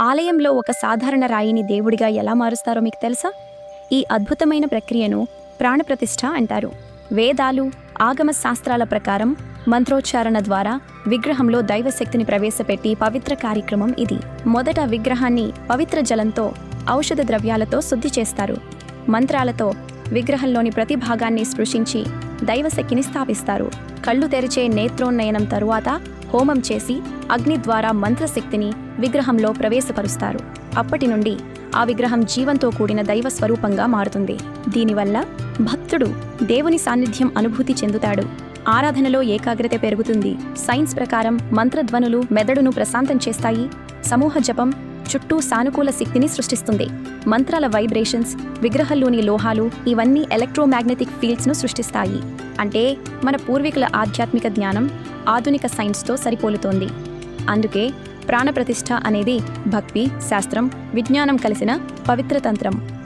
ఆలయంలో ఒక సాధారణ రాయిని దేవుడిగా ఎలా మారుస్తారో మీకు తెలుసా? ఈ అద్భుతమైన ప్రక్రియను ప్రాణప్రతిష్ఠ అంటారు. వేదాలు ఆగమ శాస్త్రాల ప్రకారం మంత్రోచ్చారణ ద్వారా విగ్రహంలో దైవశక్తిని ప్రవేశపెట్టి పవిత్ర కార్యక్రమం ఇది. మొదట విగ్రహాన్ని పవిత్ర జలంతో ఔషధ ద్రవ్యాలతో శుద్ధి చేస్తారు. మంత్రాలతో విగ్రహంలోని ప్రతి భాగాన్ని స్పృశించి దైవశక్తిని స్థాపిస్తారు. కళ్ళు తెరిచే నేత్రోన్నయనం తరువాత హోమం చేసి అగ్ని ద్వారా మంత్రశక్తిని విగ్రహంలో ప్రవేశపరుస్తారు. అప్పటి నుండి ఆ విగ్రహం జీవంతో కూడిన దైవ స్వరూపంగా మారుతుంది. దీనివల్ల భక్తుడు దేవుని సాన్నిధ్యం అనుభూతి చెందుతాడు. ఆరాధనలో ఏకాగ్రత పెరుగుతుంది. సైన్స్ ప్రకారం మంత్రధ్వనులు మెదడును ప్రశాంతం చేస్తాయి. సమూహ జపం చుట్టూ సానుకూల శక్తిని సృష్టిస్తుంది. మంత్రాల వైబ్రేషన్స్ విగ్రహంలోని లోహాలు ఇవన్నీ ఎలక్ట్రోమాగ్నెటిక్ ఫీల్డ్స్ను సృష్టిస్తాయి. అంటే మన పూర్వీకుల ఆధ్యాత్మిక జ్ఞానం ఆధునిక సైన్స్తో సరిపోలుతోంది. అందుకే ప్రాణప్రతిష్ఠ అనేది భక్తి శాస్త్రం విజ్ఞానం కలిసిన పవిత్ర తంత్రం.